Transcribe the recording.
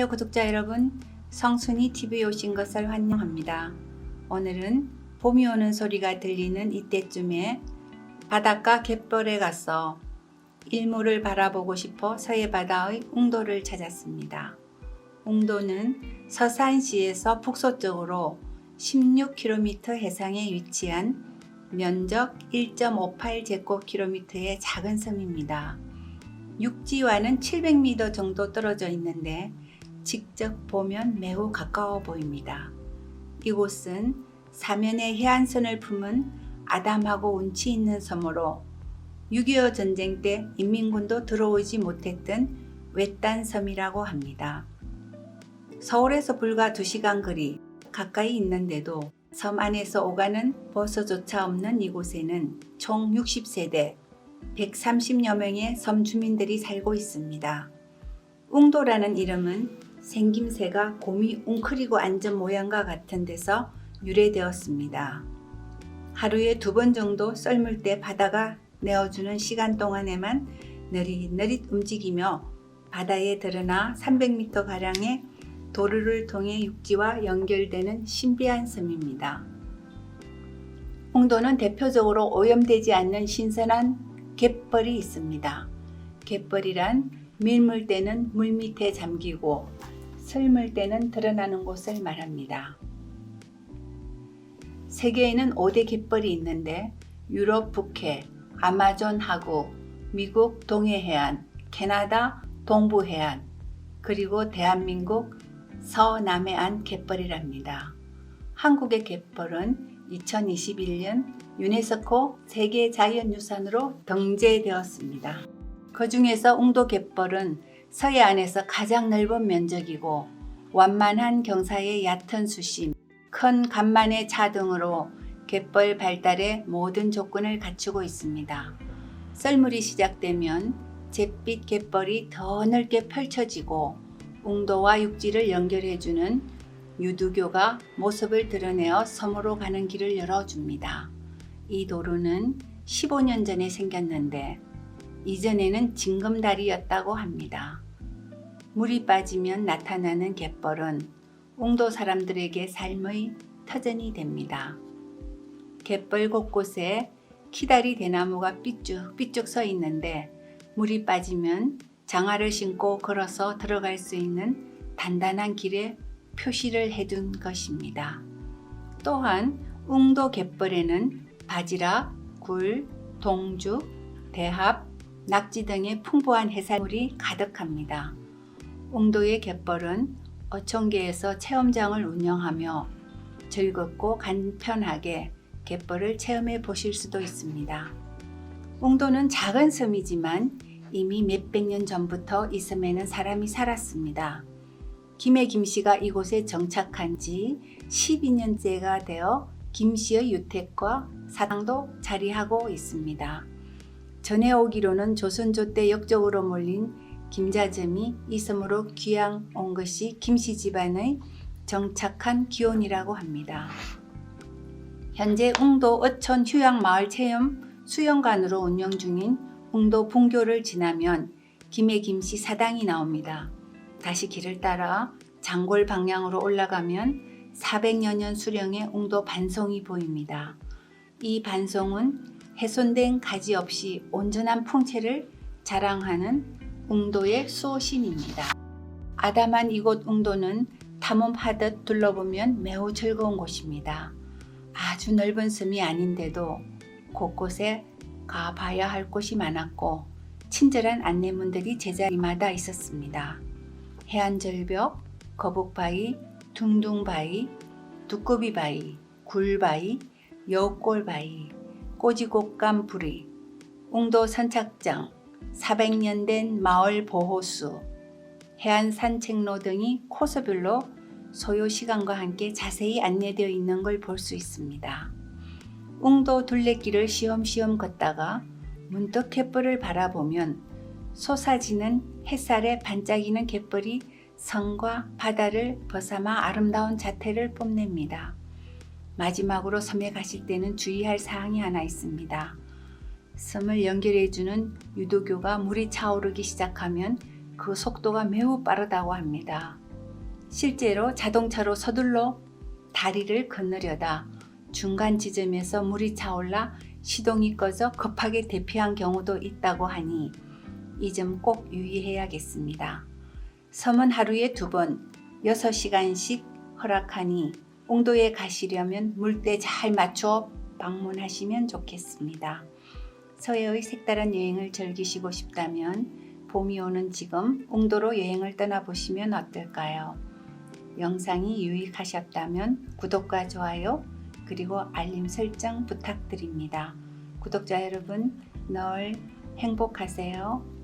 안녕하세요 구독자 여러분 성순이 TV에 오신 것을 환영합니다. 오늘은 봄이 오는 소리가 들리는 이때쯤에 바닷가 갯벌에 가서 일몰을 바라보고 싶어 서해 바다의 웅도를 찾았습니다. 웅도는 서산시에서 북서쪽으로 16km 해상에 위치한 면적 1.58제곱킬로미터의 작은 섬입니다. 육지와는 700m 정도 떨어져 있는데 직접 보면 매우 가까워 보입니다. 이곳은 사면에 해안선을 품은 아담하고 운치 있는 섬으로 6.25 전쟁 때 인민군도 들어오지 못했던 외딴 섬이라고 합니다. 서울에서 불과 2시간 거리 가까이 있는데도 섬 안에서 오가는 버스조차 없는 이곳에는 총 60세대 130여 명의 섬 주민들이 살고 있습니다. 웅도라는 이름은 생김새가 곰이 웅크리고 앉은 모양과 같은 데서 유래되었습니다. 하루에 두 번 정도 썰물 때 바다가 내어주는 시간 동안에만 느릿느릿 움직이며 바다에 드러나 300m가량의 도로를 통해 육지와 연결되는 신비한 섬입니다. 웅도는 대표적으로 오염되지 않는 신선한 갯벌이 있습니다. 갯벌이란 밀물 때는 물 밑에 잠기고 설물 때는 드러나는 곳을 말합니다. 세계에는 5대 갯벌이 있는데 유럽 북해, 아마존 하구, 미국 동해 해안, 캐나다 동부 해안, 그리고 대한민국 서남해안 갯벌이랍니다. 한국의 갯벌은 2021년 유네스코 세계 자연유산으로 등재되었습니다. 그 중에서 웅도 갯벌은 서해안에서 가장 넓은 면적이고 완만한 경사의 얕은 수심, 큰 간만의 차 등으로 갯벌 발달에 모든 조건을 갖추고 있습니다. 썰물이 시작되면 잿빛 갯벌이 더 넓게 펼쳐지고 웅도와 육지를 연결해주는 유두교가 모습을 드러내어 섬으로 가는 길을 열어줍니다. 이 도로는 15년 전에 생겼는데 이전에는 징검다리였다고 합니다. 물이 빠지면 나타나는 갯벌은 웅도 사람들에게 삶의 터전이 됩니다. 갯벌 곳곳에 키다리 대나무가 삐쭉삐쭉 서 있는데 물이 빠지면 장화를 신고 걸어서 들어갈 수 있는 단단한 길에 표시를 해둔 것입니다. 또한 웅도 갯벌에는 바지락, 굴, 동죽, 대합, 낙지 등의 풍부한 해산물이 가득합니다. 웅도의 갯벌은 어촌계에서 체험장을 운영하며 즐겁고 간편하게 갯벌을 체험해 보실 수도 있습니다. 웅도는 작은 섬이지만 이미 몇백 년 전부터 이 섬에는 사람이 살았습니다. 김해 김씨가 이곳에 정착한 지 12년째가 되어 김씨의 유택과 사당도 자리하고 있습니다. 전해 오기로는 조선조 때 역적으로 몰린 김자점이 이 섬으로 귀양 온 것이 김씨 집안의 정착한 기원이라고 합니다. 현재 웅도 어촌 휴양 마을 체험 수영관으로 운영 중인 웅도 분교를 지나면 김해 김씨 사당이 나옵니다. 다시 길을 따라 장골 방향으로 올라가면 400여 년 수령의 웅도 반송이 보입니다. 이 반송은 훼손된 가지 없이 온전한 풍채를 자랑하는 웅도의 수호신입니다. 아담한 이곳 웅도는 탐험하듯 둘러보면 매우 즐거운 곳입니다. 아주 넓은 섬이 아닌데도 곳곳에 가봐야 할 곳이 많았고 친절한 안내문들이 제자리마다 있었습니다. 해안절벽, 거북바위, 둥둥바위, 두꺼비바위, 굴바위, 여골바위, 꼬지곡감 부리, 웅도 선착장, 400년 된 마을 보호수, 해안 산책로 등이 코스별로 소요 시간과 함께 자세히 안내되어 있는 걸 볼 수 있습니다. 웅도 둘레길을 시험시험 걷다가 문득 갯벌을 바라보면 솟아지는 햇살에 반짝이는 갯벌이 성과 바다를 벗삼아 아름다운 자태를 뽐냅니다. 마지막으로 섬에 가실 때는 주의할 사항이 하나 있습니다. 섬을 연결해주는 유도교가 물이 차오르기 시작하면 그 속도가 매우 빠르다고 합니다. 실제로 자동차로 서둘러 다리를 건너려다 중간 지점에서 물이 차올라 시동이 꺼져 급하게 대피한 경우도 있다고 하니 이 점 꼭 유의해야겠습니다. 섬은 하루에 두 번 6시간씩 허락하니 옹도에 가시려면 물때 잘 맞춰 방문하시면 좋겠습니다. 서해의 색다른 여행을 즐기시고 싶다면 봄이 오는 지금 옹도로 여행을 떠나보시면 어떨까요? 영상이 유익하셨다면 구독과 좋아요 그리고 알림 설정 부탁드립니다. 구독자 여러분 늘 행복하세요.